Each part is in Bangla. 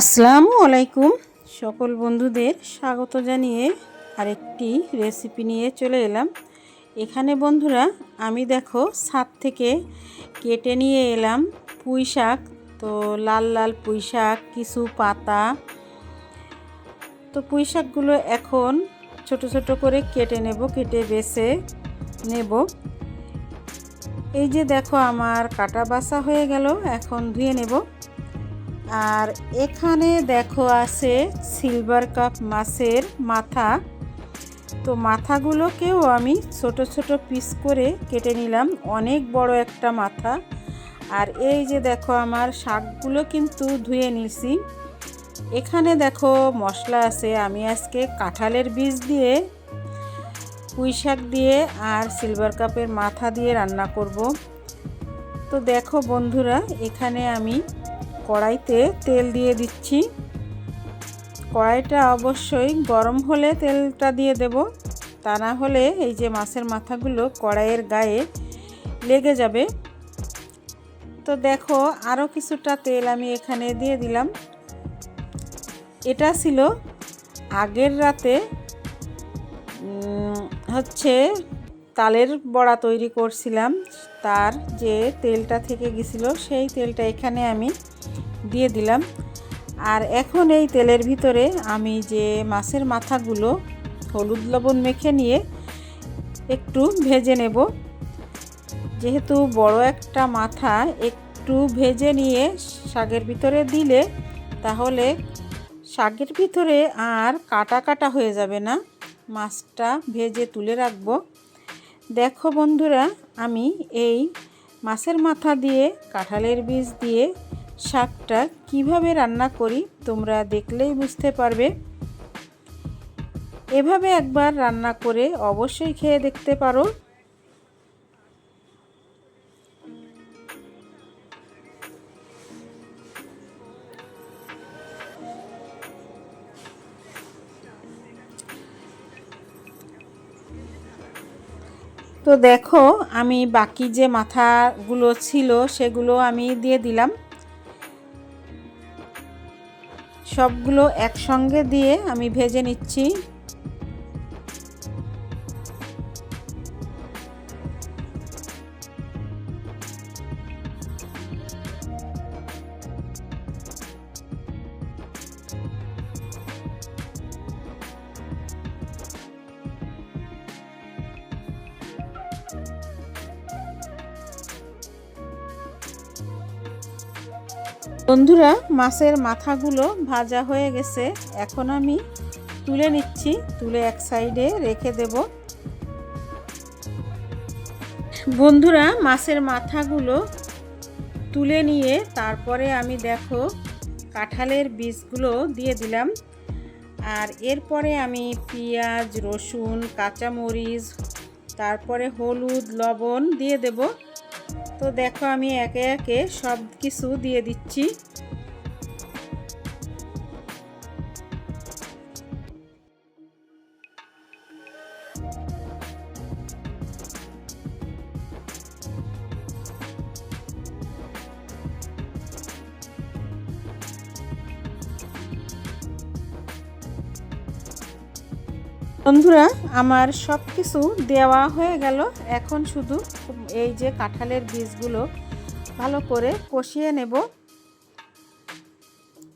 আসসালামু আলাইকুম। সকল বন্ধুদের স্বাগত জানিয়ে আরেকটি রেসিপি নিয়ে চলে এলাম। এখানে বন্ধুরা, আমি দেখো ছাদ থেকে কেটে নিয়ে এলাম পুঁই শাক। তো লাল লাল পুঁই শাক, কিছু পাতা। তো পুঁই শাকগুলো এখন ছোট ছোট করে কেটে নেব, কেটে বেছে নেব। এই যে দেখো, আমার কাটা বাসা হয়ে গেল, এখন ধুয়ে নেব। আর এখানে দেখো আছে সিলভার কাপ মাছের মাথা। তো মাথাগুলোকেও আমি ছোট ছোট পিস করে কেটে নিলাম, অনেক বড় একটা মাথা। আর এই যে দেখো আমার শাকগুলো কিন্তু ধুয়ে নিছি। এখানে দেখো মশলা আছে, আমি আজকে কাঁঠালের বীজ দিয়ে, পুঁই শাক দিয়ে আর সিলভার কাপের মাথা দিয়ে রান্না করব। তো দেখো বন্ধুরা, এখানে আমি কড়াইতে তেল দিয়ে দিচ্ছি। কড়াইটা অবশ্যই গরম হলে তেলটা দিয়ে দেব। তা না হলে এই যে মাছের মাথাগুলো কড়াইয়ের গায়ে লেগে যাবে। তো দেখো আরও কিছুটা তেল আমি এখানে দিয়ে দিলাম। এটা ছিল আগের রাতে হচ্ছে তালের বড়া তৈরি করছিলাম। তার যে তেলটা থেকে গেছিল, সেই তেলটা এখানে আমি দিয়ে দিলাম। আর এখন এই তেলের ভিতরে আমি যে মাছের মাথাগুলো হলুদ লবণ মেখে নিয়ে একটু ভেজে নেব। যেহেতু বড় একটা মাথা, একটু ভেজে নিয়ে শাকের ভিতরে দিলে তাহলে শাকের ভিতরে আর কাটা কাটা হয়ে যাবে না। মাছটা ভেজে তুলে রাখব। দেখো বন্ধুরা, আমি এই মাছের মাথা দিয়ে, কাঁঠালের বীজ দিয়ে শাকটা কীভাবে রান্না করি তোমরা দেখলেই বুঝতে পারবে। এভাবে একবার রান্না করে অবশ্যই খেয়ে দেখতে পারো। তো দেখো, আমি বাকি যে মাথাগুলো ছিল সেগুলো আমি দিয়ে দিলাম। সবগুলো একসঙ্গে দিয়ে আমি ভেজে নিচ্ছি। বন্ধুরা, মাছের মাথাগুলো ভাজা হয়ে গেছে। এখন আমি তুলে নিচ্ছি, তুলে এক সাইডে রেখে দেব। বন্ধুরা, মাছের মাথাগুলো তুলে নিয়ে তারপরে আমি দেখো, কাঁঠালের বীজগুলো দিয়ে দিলাম। আর এরপরে আমি পেঁয়াজ, রসুন, কাঁচামরিচ, তারপরে হলুদ, লবণ দিয়ে দেবো। তো দেখো আমি একে একে সব কিছু দিয়ে দিচ্ছি। বন্ধুরা, আমার সব কিছু দেওয়া হয়ে গেল। এখন শুধু এই যে কাঁঠালের বীজগুলো ভালো করে কষিয়ে নেব।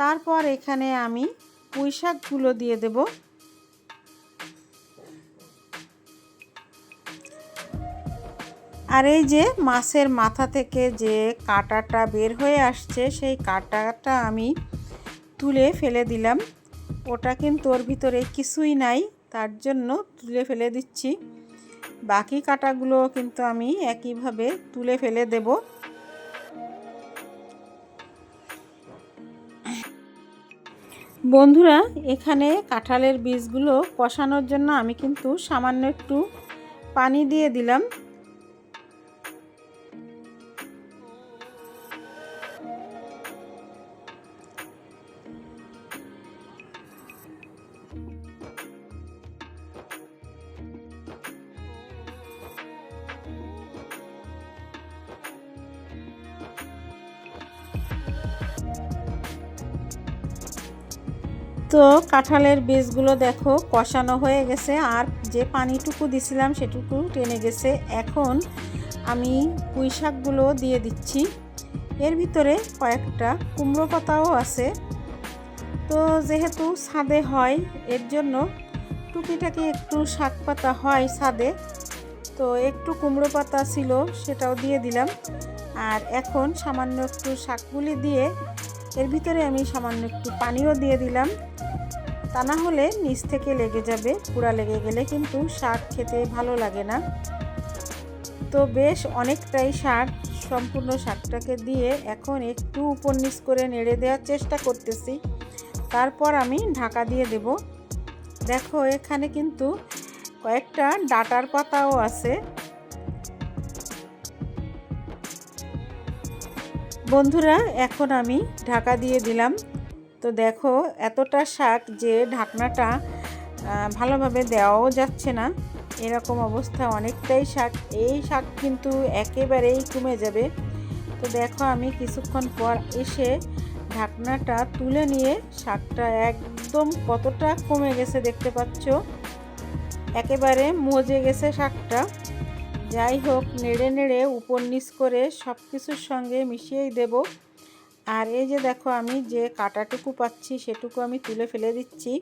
তারপর এখানে আমি পুঁই শাকগুলো দিয়ে দেব। আর এই যে মাছের মাথা থেকে যে কাঁটাটা বের হয়ে আসছে, সেই কাঁটাটা আমি তুলে ফেলে দিলাম। ওটা কিন্তু ওর ভিতরে কিছুই নাই। তার জন্য তুলে ফেলে দিচ্ছি। বাকি কাটাগুলো কিন্তু আমি একইভাবে তুলে ফেলে দেব। বন্ধুরা, এখানে কাঁঠালের বীজগুলো কষানোর জন্য আমি কিন্তু সামান্য একটু পানি দিয়ে দিলাম। তো কাঁঠালের বীজগুলো দেখো, কষানো হয়ে গেছে আর যে পানিটুকু দিছিলাম সেটুকু টেনে গেছে। এখন আমি পুঁই শাকগুলো দিয়ে দিচ্ছি। এর ভিতরে কয়েকটা কুমড়ো পাতাও আছে। তো যেহেতু ছাদে হয়, এর জন্য টুকিটাকি একটু শাক পাতা হয় ছাদে। তো একটু কুমড়ো পাতা ছিল, সেটাও দিয়ে দিলাম। আর এখন সামান্য একটু শাকগুলি দিয়ে এর ভিতরে আমি সামান্য একটু পানিও দিয়ে দিলাম। তা না হলে নিচ থেকে লেগে যাবে। পুরা লেগে গেলে কিন্তু শাক খেতে ভালো লাগে না। তো বেশ অনেকটাই শাক, সম্পূর্ণ শাকটাকে দিয়ে এখন একটু উপর নিচ করে নেড়ে দেওয়ার চেষ্টা করতেছি। তারপর আমি ঢাকা দিয়ে দেব। দেখো, এখানে কিন্তু কয়েকটা ডাটার পাতাও আছে। বন্ধুরা, এখন আমি ঢাকা দিয়ে দিলাম। তো দেখো, এতটা শাক যে ঢাকনাটা ভালোভাবে দেওয়াও যাচ্ছে না। এরকম অবস্থা, অনেকটাই শাক। এই শাক কিন্তু একেবারেই কমে যাবে। তো দেখো, আমি কিছুক্ষণ পর এসে ঢাকনাটা তুলে নিয়ে শাকটা একদম কতটা কমে গেছে দেখতে পাচ্ছ? একেবারে মজে গেছে শাকটা। যাই হোক, নেড়ে নেড়ে উপর নিচ করে সব কিছুর সঙ্গে মিশিয়েই দেব। আর এই যে দেখো আমি যে কাটাটুকু পাচ্ছি সেটুকু আমি তুলে ফেলে দিচ্ছি।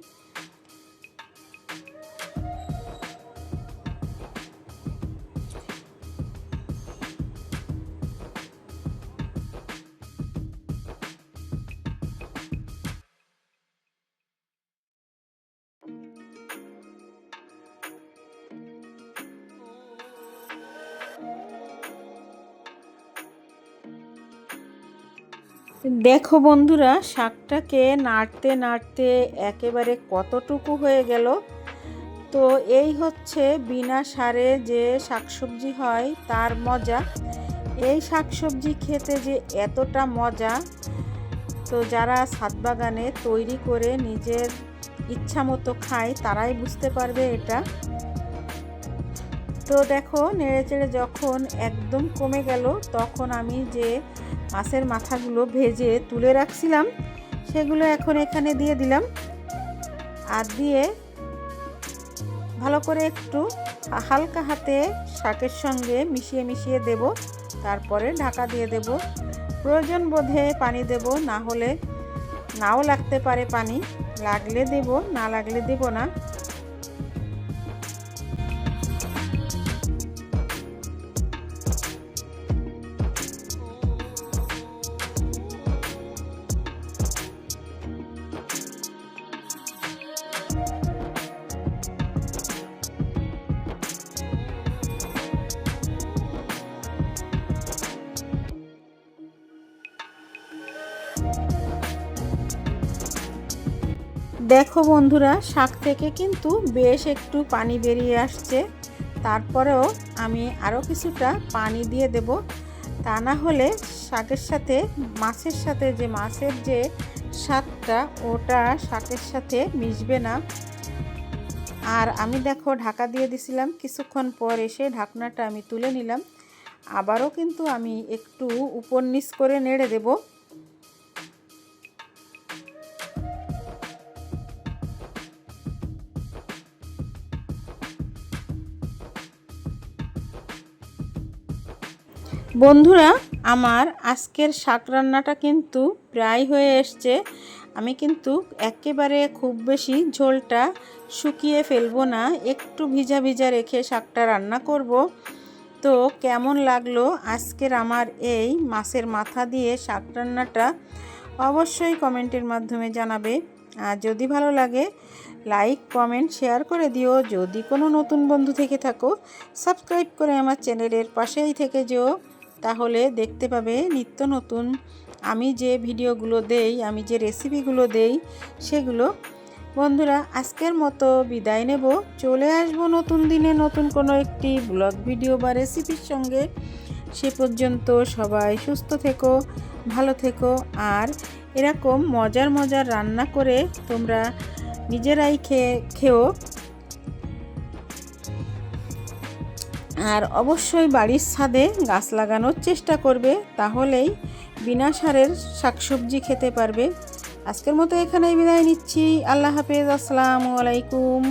দেখো বন্ধুরা, শাকটাকে নাড়তে নাড়তে একেবারে কতটুকু হয়ে গেল? তো এই হচ্ছে বিনা সারে যে শাকসবজি হয়, তার মজা। এই শাকসবজি খেতে যে এতটা মজা, তো যারা ছাদ বাগানে তৈরি করে নিজের ইচ্ছা মতো খায়, তারাই বুঝতে পারবে এটা। তো দেখো নেড়ে চেড়ে যখন একদম কমে গেল, তখন আমি যে মাছের মাথাগুলো ভেজে তুলে রাখছিলাম, সেগুলো এখন এখানে দিয়ে দিলাম। আর দিয়ে ভালো করে একটু হালকা হাতে শাকের সঙ্গে মিশিয়ে মিশিয়ে দেব, তারপরে ঢাকা দিয়ে দেব। প্রয়োজন বোধে পানি দেব, না হলে নাও লাগতে পারে পানি। লাগলে দেব, না লাগলে দেব না। দেখো বন্ধুরা, শাক থেকে কিন্তু বেশ একটু পানি বেরিয়ে আসছে। তারপরেও আমি আরও কিছুটা পানি দিয়ে দেব। তা না হলে শাকের সাথে, মাছের সাথে যে মাছের যে স্বাদটা, ওটা শাকের সাথে মিশবে না। আর আমি দেখো, ঢাকা দিয়ে দিছিলাম। কিছুক্ষণ পর এসে ঢাকনাটা আমি তুলে নিলাম। আবারও কিন্তু আমি একটু উপর নিচ করে নেড়ে দেবো। বন্ধুরা, আমার আজকের শাক রান্নাটা কিন্তু প্রায় হয়ে এসছে। আমি কিন্তু একেবারে খুব বেশি ঝোলটা শুকিয়ে ফেলব না, একটু ভিজা ভিজা রেখে শাকটা রান্না করব। তো কেমন লাগল আজকের আমার এই মাছের মাথা দিয়ে শাক রান্নাটা অবশ্যই কমেন্টের মাধ্যমে জানাবে। আর যদি ভালো লাগে, লাইক, কমেন্ট, শেয়ার করে দিও। যদি কোনো নতুন বন্ধু থেকে থাকো, সাবস্ক্রাইব করে আমার চ্যানেলের পাশেই থেকে যেও। তাহলে দেখতে পাবে নিত্য নতুন। আমি যে ভিডিওগুলো দেই, আমি যে রেসিপিগুলো দেই, সেগুলো। বন্ধুরা, আজকের মতো বিদায় নেব। চলে আসব নতুন দিনে নতুন কোনো একটি ব্লগ ভিডিও বা রেসিপির সঙ্গে। সে পর্যন্ত সবাই সুস্থ থেকো, ভালো থেকো। আর এরকম মজার মজার রান্না করে তোমরা নিজেরাই খেয়ে খেও। আর অবশ্যই বাড়ির ছাদে গাছ লাগানোর চেষ্টা করবে, তাহলেই বিনা সারের শাকসবজি খেতে পারবে। আজকের মতো এখানেই বিদায় নিচ্ছি। আল্লাহ হাফেজ। আসসালামু আলাইকুম।